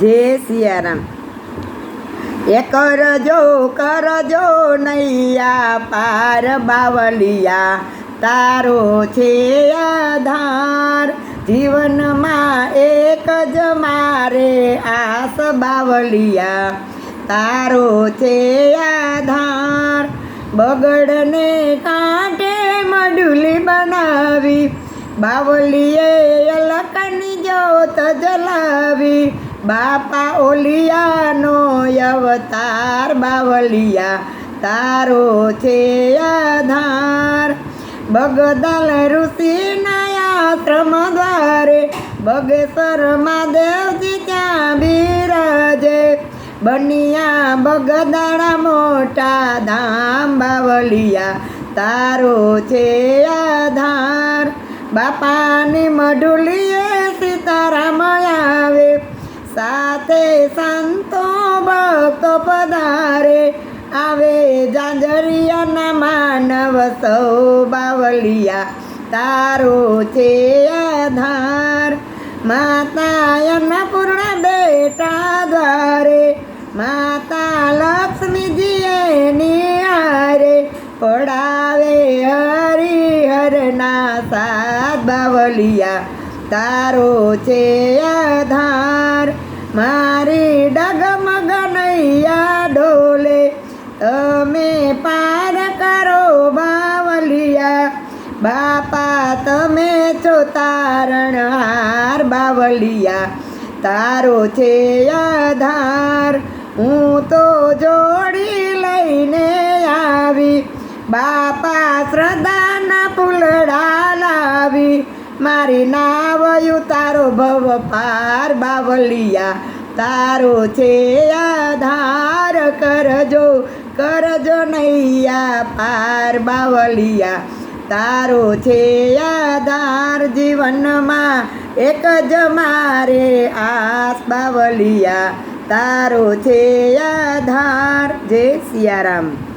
જય સિયારામ એ કરજો કરજો નૈયા પાર બાવલિયા. તારો છે આધાર, જીવનમાં એક જ મારે આસ બાવલિયા. તારો છે આધાર, બગડને કાંઠે મડુલી બનાવી. બાવલીએ અલકની જોત જલાવી. બાપા ઓલિયાનો અવતાર, બાવલિયા તારો છે આધાર. બગદાલ ઋષિના આશ્રમ દ્વારે, બગેશ્વર દેવજી ત્યાં બિરાજે. બનિયા બગદાણા મોટા ધામ, બાવલિયા તારો છે આધાર. બાપાની મઢુલીએ સીતારામ આવે સાથે સંતો ભક્તો પધારે. આવે જાંજરિયાના માનવ સૌ બાવલિયા તારો છે આધાર. માતા અન્નપૂર્ણ બેટા દ્વારે. માતા લક્ષ્મીજીએ નિહારે. પડાવે હરિહરના સાત બાવલિયા. તારો છે મારી ડગમગ નૈયા ડોલે, તમે પાર કરો બાવલિયા. બાપા, તમે છો તારણહાર બાવલિયા. તારો છે આધાર, હું તો જોડી લઈને આવી. બાપા લાવી મારી નાવયું તારો ભવ પાર બાવલિયા. તારો છે આધાર, કરજો કરજો નૈયા પાર બાવલિયા. તારો છે આધાર જીવનમાં, એક જ મારે આસ બાવલિયા. તારો છે આધાર, જય સિયારામ.